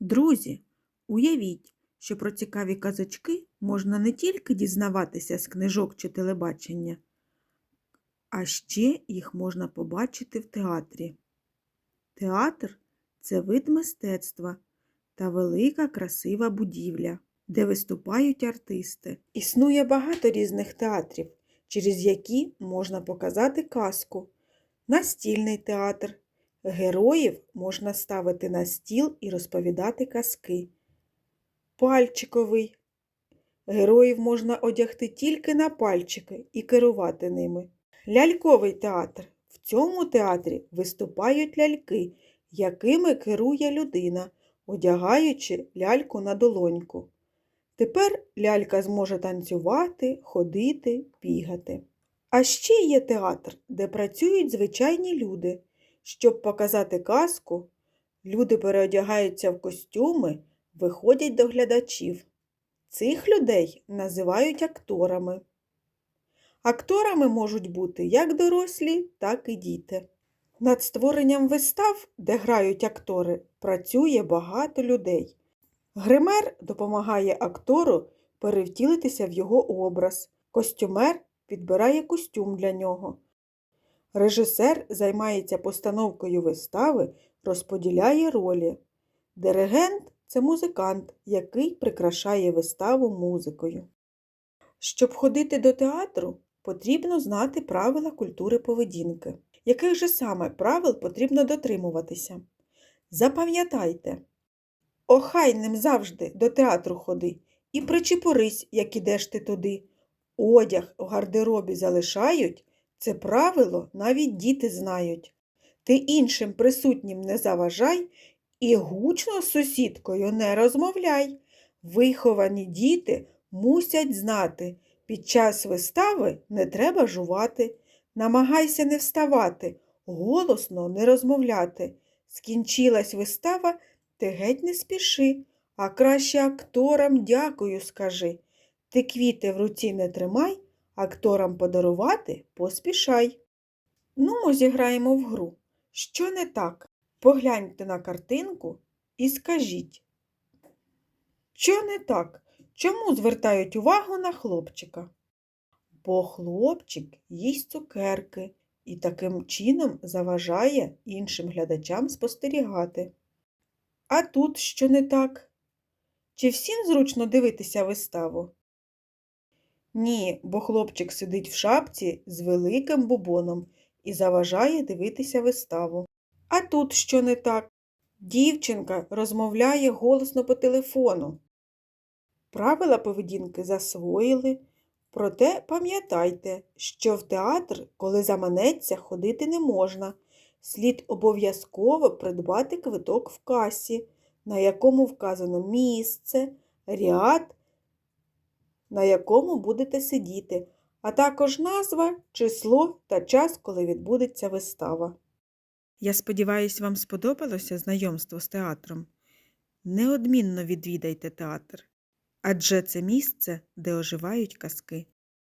Друзі, уявіть, що про цікаві казочки можна не тільки дізнаватися з книжок чи телебачення, а ще їх можна побачити в театрі. Театр це вид мистецтва та велика красива будівля, де виступають артисти. Існує багато різних театрів, через які можна показати казку. Настільний театр. Героїв можна ставити на стіл і розповідати казки. Пальчиковий. Героїв можна одягти тільки на пальчики і керувати ними. Ляльковий театр. В цьому театрі виступають ляльки, якими керує людина, одягаючи ляльку на долоньку. Тепер лялька зможе танцювати, ходити, бігати. А ще є театр, де працюють звичайні люди. Щоб показати казку, люди переодягаються в костюми, виходять до глядачів. Цих людей називають акторами. Акторами можуть бути як дорослі, так і діти. Над створенням вистав, де грають актори, працює багато людей. Гример допомагає актору перевтілитися в його образ, костюмер підбирає костюм для нього. Режисер займається постановкою вистави, розподіляє ролі. Диригент це музикант, який прикрашає виставу музикою. Щоб ходити до театру, потрібно знати правила культури поведінки. Яких же саме правил потрібно дотримуватися? Запам'ятайте, охайним завжди до театру ходи і причепорись, як ідеш ти туди. Одяг в гардеробі залишають. Це правило навіть діти знають. Ти іншим присутнім не заважай і гучно з сусідкою не розмовляй. Виховані діти мусять знати, під час вистави не треба жувати. Намагайся не вставати, голосно не розмовляти. Скінчилась вистава, ти геть не спіши, а краще акторам дякую скажи. Ти квіти в руці не тримай, акторам подарувати поспішай. Ну, зіграємо в гру. Що не так? Погляньте на картинку і скажіть. Що не так? Чому звертають увагу на хлопчика? Бо хлопчик їсть цукерки і таким чином заважає іншим глядачам спостерігати. А тут що не так? Чи всім зручно дивитися виставу? Ні, бо хлопчик сидить в шапці з великим бубоном і заважає дивитися виставу. А тут що не так? Дівчинка розмовляє голосно по телефону. Правила поведінки засвоїли, проте пам'ятайте, що в театр, коли заманеться, ходити не можна. Слід обов'язково придбати квиток в касі, на якому вказано місце, ряд, на якому будете сидіти, а також назва, число та час, коли відбудеться вистава. Я сподіваюся, вам сподобалося знайомство з театром. Неодмінно відвідайте театр, адже це місце, де оживають казки.